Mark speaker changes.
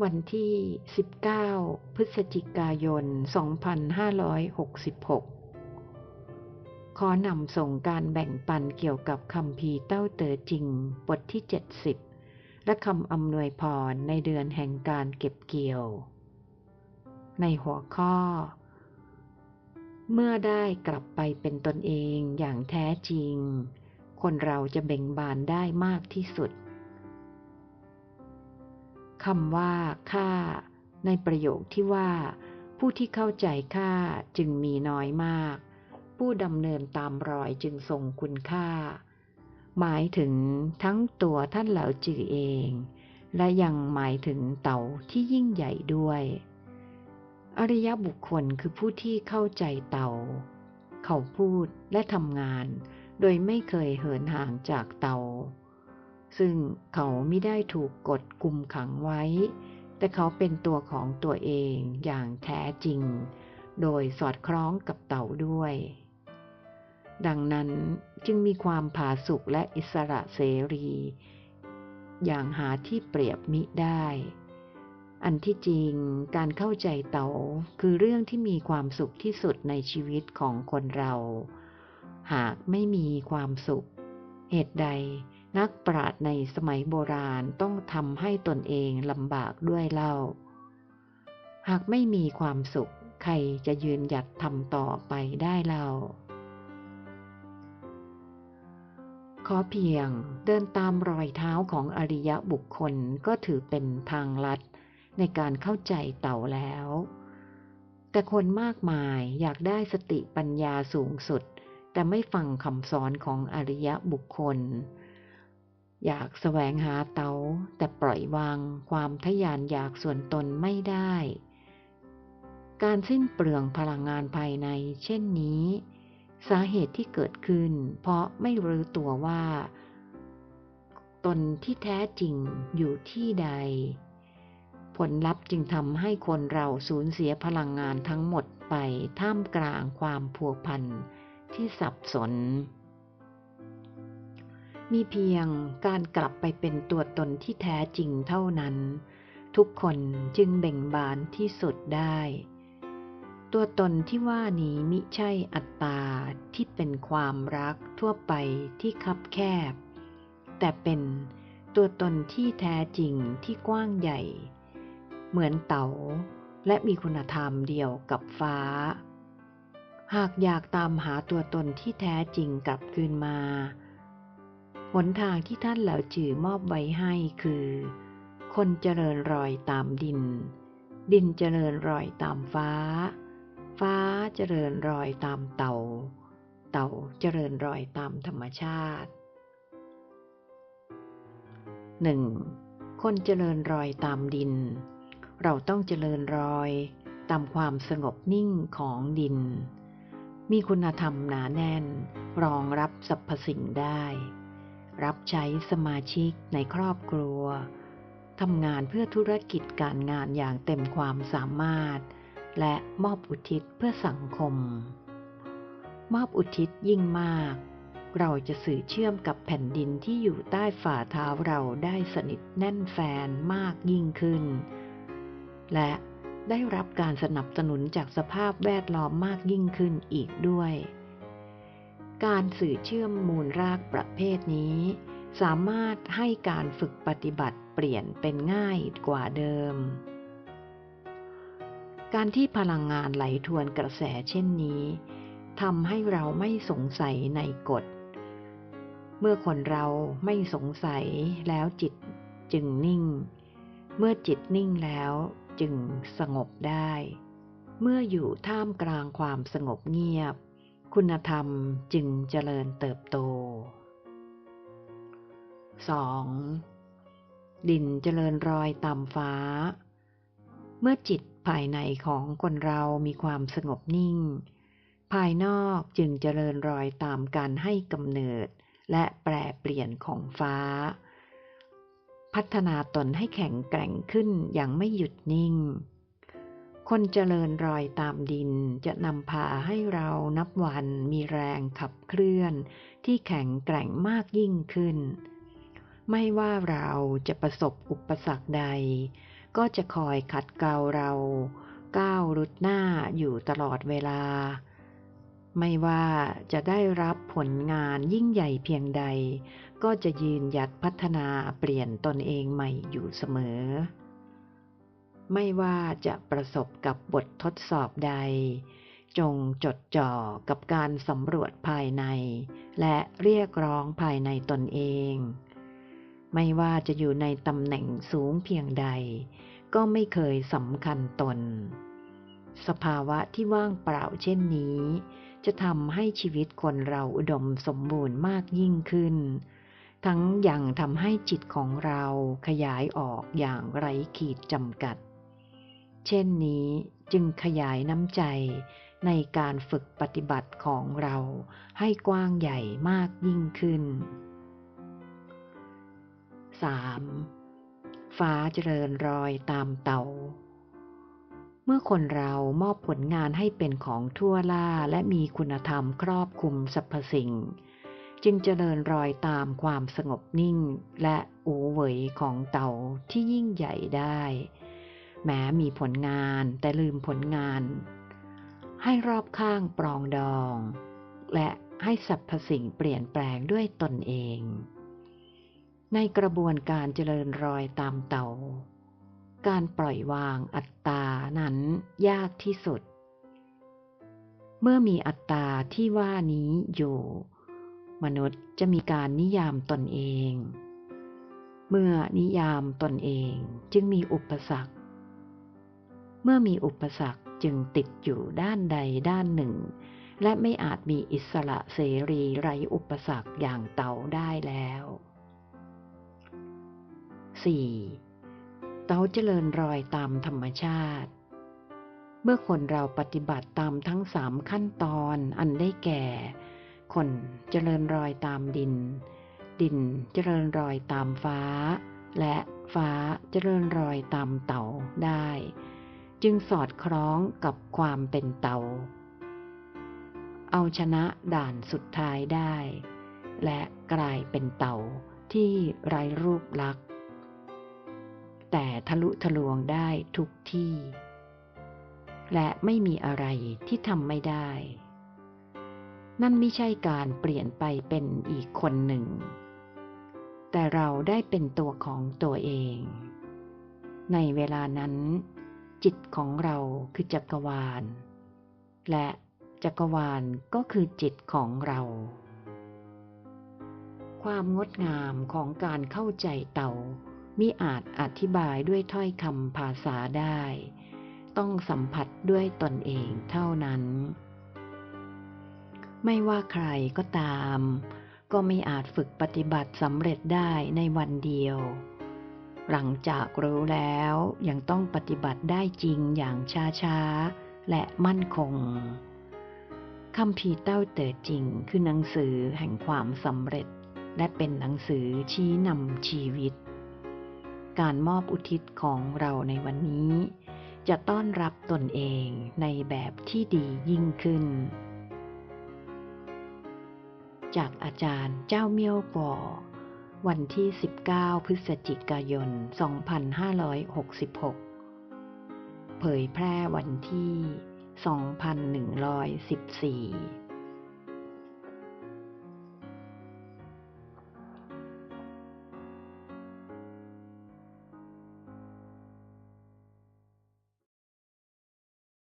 Speaker 1: วันที่ 19 พฤศจิกายน 2566 ขอนำส่งการแบ่งปันเกี่ยวกับคำพีเต้าเต๋อจริง บทที่ 70 และคำอำนวยพรในเดือนแห่งการเก็บเกี่ยว ในหัวข้อ เมื่อได้กลับไปเป็นตนเองอย่างแท้จริง คนเราจะเบ่งบานได้มากที่สุด คำว่าข้าในประโยคที่ว่า ผู้ที่เข้าใจข้าจึงมีน้อยมาก ผู้ดำเนินตามรอยจึงทรงคุณค่า หมายถึงทั้งตัวท่านเหล่าจือเอง และยังหมายถึงเต่าที่ยิ่งใหญ่ด้วย อริยบุคคลคือผู้ที่เข้าใจเต่า เขาพูดและทำงาน โดยไม่เคยเหินห่างจากเต่า ซึ่งเขาไม่ได้ถูกกดกุมขังไว้ แต่เขาเป็นตัวของตัวเองอย่างแท้จริง โดยสอดคล้องกับเต่าด้วย ดังนั้นจึงมีความผาสุกและอิสระเสรี อย่างหาที่เปรียบมิได้ อันที่จริงการเข้าใจเต๋าคือเรื่องที่มีความสุขที่สุดในชีวิตของคนเรา หากไม่มีความสุข เหตุใด นักปราชญ์ในสมัยโบราณต้องทำให้ตนเองลำบากด้วยเล่า หากไม่มีความสุข ใครจะยืนหยัดทำต่อไปได้เล่า ขอเพียงเดินตามรอยเท้าของอริยะบุคคลก็ถือเป็นทางลัดในการเข้าใจเต่าแล้ว แต่คนมากมายอยากได้สติปัญญาสูงสุด แต่ไม่ฟังคำสอนของอริยะบุคคล อยากแสวงหาเตาแต่ปล่อยวางความทยานอยากส่วนตนไม่ได้ การสิ้นเปลืองพลังงานภายใน เช่นนี้ สาเหตุที่เกิดขึ้น เพราะไม่รู้ตัวว่า ตนที่แท้จริงอยู่ที่ใด ผลลัพธ์จึงทำให้คนเราสูญเสียพลังงานทั้งหมดไปท่ามกลางความผัวพันที่สับสน มีเพียงการกลับไปเป็นตัวตนที่แท้จริงเท่านั้น ทุกคนจึงเบ่งบานที่สุดได้ ตัวตนที่ว่านี้มิใช่อัตตาที่เป็นความรักทั่วไปที่คับแคบ แต่เป็นตัวตนที่แท้จริงที่กว้างใหญ่ เหมือนเต๋าและมีคุณธรรมเดียวกับฟ้า หากอยากตามหาตัวตนที่แท้จริงกลับคืนมา หนทางที่ท่านเหล่าจื่อมอบไว้ให้คือ คนเจริญรอยตามดิน ดินเจริญรอยตามฟ้า ฟ้าเจริญรอยตามเต่า เต่าเจริญรอยตามธรรมชาติหนึ่งคนเจริญรอยตามดิน เราต้องเจริญรอยตามความสงบนิ่งของดิน มีคุณธรรมหนาแน่น รองรับสรรพสิ่งได้ รับใช้สมาชิกในครอบครัว ทำงานเพื่อธุรกิจการงานอย่างเต็มความสามารถ และมอบอุทิศเพื่อสังคม มอบอุทิศยิ่งมาก เราจะสื่อเชื่อมกับแผ่นดินที่อยู่ใต้ฝ่าเท้าเราได้สนิทแน่นแฟนมากยิ่งขึ้น และได้รับการสนับสนุนจากสภาพแวดล้อมมากยิ่งขึ้นอีกด้วย การสื่อเชื่อมมูลรากประเภทนี้ สามารถให้การฝึกปฏิบัติเปลี่ยนเป็นง่ายกว่าเดิม การที่พลังงานไหลทวนกระแสเช่นนี้ทำให้เราไม่สงสัยในกฎ เมื่อคนเราไม่สงสัยแล้วจิตจึงนิ่ง เมื่อจิตนิ่งแล้วจึงสงบได้ เมื่ออยู่ท่ามกลางความสงบเงียบ คุณธรรมจึงเจริญเติบโต 2. ดินเจริญรอยตามฟ้า เมื่อจิตภายในของคนเรามีความสงบนิ่ง ภายนอกจึงเจริญรอยตามการให้กำเนิดและแปรเปลี่ยนของฟ้า พัฒนาตนให้แข็งแกร่งขึ้นอย่างไม่หยุดนิ่ง คนเจริญรอยตามดินจะนำพาให้เรานับวันมีแรงขับเคลื่อน ที่แข็งแกร่งมากยิ่งขึ้น ไม่ว่าเราจะประสบอุปสรรคใด ก็จะคอยขัดเกลาเรา ก้าวรุดหน้าอยู่ตลอดเวลา ไม่ว่าจะได้รับผลงานยิ่งใหญ่เพียงใด ก็จะยืนหยัดพัฒนาเปลี่ยนตนเองใหม่อยู่เสมอ ไม่ว่าจะประสบกับบททดสอบใด จงจดจ่อกับการสำรวจภายใน และเรียกร้องภายในตนเอง ไม่ว่าจะอยู่ในตำแหน่งสูงเพียงใด ก็ไม่เคยสำคัญตน สภาวะที่ว่างเปล่าเช่นนี้ จะทำให้ชีวิตคนเราอุดมสมบูรณ์มากยิ่งขึ้นทั้งยังทำให้จิตของเราขยายออกอย่างไร้ขีดจำกัด เช่นนี้จึงขยายน้ำใจในการฝึกปฏิบัติของเราให้กว้างใหญ่มากยิ่งขึ้น 3. ฟ้าเจริญรอยตามเต่า เมื่อคนเรามอบผลงานให้เป็นของทั่วล่าและมีคุณธรรมครอบคลุมสรรพสิ่ง จึงเจริญรอยตามความสงบนิ่งและอูเหวยของเต่าที่ยิ่งใหญ่ได้ แม้มีผลงานแต่ลืมผลงาน ให้รอบข้างปรองดอง และให้สรรพสิ่งเปลี่ยนแปลงด้วยตนเอง ในกระบวนการเจริญรอยตามเต่า การปล่อยวางอัตตานั้นยากที่สุด เมื่อมีอัตตาที่ว่านี้อยู่ มนุษย์จะมีการนิยามตนเอง เมื่อนิยามตนเองจึงมีอุปสรรค เมื่อมีอุปสรรคจึงติดอยู่ด้านใดด้านหนึ่ง และไม่อาจมีอิสระเสรีไรอุปสรรคอย่างเต่าได้แล้ว 4. เต้าเจริญรอยตามธรรมชาติ เมื่อคนเราปฏิบัติตามทั้งสามขั้นตอนอันได้แก่ คนเจริญรอยตามดิน ดินเจริญรอยตามฟ้า และฟ้าเจริญรอยตามเต่าได้ จึงสอดคล้องกับความเป็นเต่าเอาชนะด่านสุดท้ายได้ และกลายเป็นเต่าที่ไร้รูปลักษณ์ แต่ทะลุทะลวงได้ทุกที่ และไม่มีอะไรที่ทำไม่ได้ นั่นไม่ใช่การเปลี่ยนไปเป็นอีกคนหนึ่ง แต่เราได้เป็นตัวของตัวเอง ในเวลานั้น จิตของเราคือจักรวาล และจักรวาลก็คือจิตของเรา ความงดงามของการเข้าใจเต่ามิอาจอธิบายด้วยถ้อยคำภาษาได้ ต้องสัมผัสด้วยตนเองเท่านั้น ไม่ว่าใครก็ตาม ก็ไม่อาจฝึกปฏิบัติสำเร็จได้ในวันเดียว หลังจากรู้แล้วยังต้องปฏิบัติได้จริงอย่างช้าๆ และมั่นคงคำพีเต้าเต๋อจริงคือหนังสือแห่งความสำเร็จ และเป็นหนังสือชี้นำชีวิต การมอบอุทิศของเราในวันนี้ จะต้อนรับตนเองในแบบที่ดียิ่งขึ้น จากอาจารย์เจ้าเมี่ยวกอ วันที่ 19 พฤศจิกายน 2566 เผยแพร่วันที่ 2114